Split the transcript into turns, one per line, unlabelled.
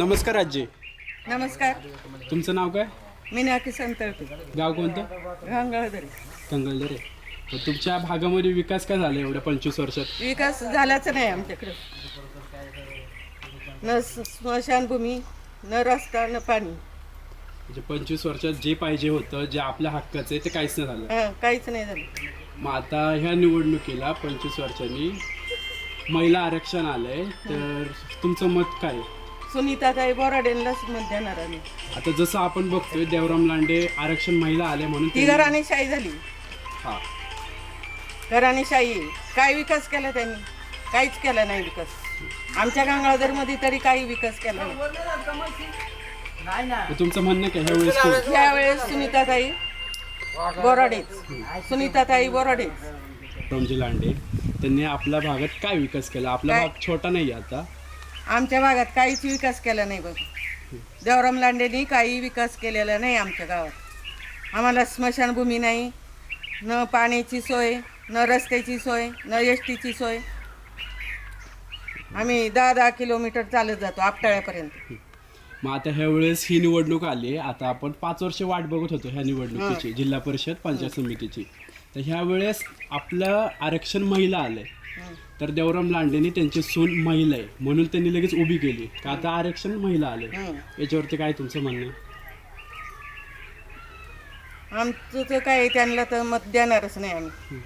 नमस्कार आजी.
नमस्कार.
तुमचं नाव काय?
मीनाकी संतळते
गाव कोणतं?
गंगाधरी
कंगलदरे तर तुमच्या भागामध्ये विकास काय झाला एवढ्या पंचवीस वर्षात?
विकास झालाच नाही आमच्याकडं. न स- स्मशानभूमी न रस्ता न पाणी.
म्हणजे पंचवीस वर्षात जे पाहिजे होतं जे आपल्या हक्काचं आहे ते काहीच नाही झालं.
हं, काहीच नाही झालं.
मग आता ह्या निवडणुकीला पंचवीस वर्षांनी महिला आरक्षण आलंय. तर तुमचं मत काय? आहे?
सुनीताताई बोराडेंलाच मत देणार आम्ही.
आता जसं आपण बघतोय देवराम लांडे आरक्षण महिला आले म्हणून
ती
त्यांनी-
घराणी शाही झाली.
हा.
घराणी शाही आहे. काय विकास केला त्यांनी? काहीच केला नाही विकास. आमच्या गंगाधरमध्ये तरी काही विकास केला नाही.
मग तुमचं म्हणणं काय? ह्या वेळेस कोण?
यावेळेस सुनीताताई बोराडेच. सुनीताताई बोराडेच.
रामजी लांडे त्यांनी आपल्या भागात काय विकास केला? आपला
काय?
भाग छोटा नाही आहे आता.
आमच्या भागात काहीच विकास केला नाही बघ. देवराम लांडेंनी काही विकास केलेला नाही आमच्या गावात. आम्हाला स्मशानभूमी नाही न पाण्याची सोय न रस्त्याची सोय न एस टीची सोय. आम्ही दहा दहा किलोमीटर चालत जातो आपटाळ्यापर्यंत.
मग आता ह्या वेळेस ही निवडणूक आली आता आपण पाच वर्ष वाट बघत होतो ह्या निवडणुकीची जिल्हा परिषद पंचायत समितीची. तर ह्या वेळेस आपलं आरक्षण महिला आलंय. तर देवराम लांडेनी त्यांची सून महिला आहे. म्हणून त्यांनी लगेच उभी केली. का आता आरक्षण महिला आले. याच्यावरती काय तुमचं म्हणणं? आहे?
आमचं तर काय त्यांना तर मत देणारच नाही आम्ही.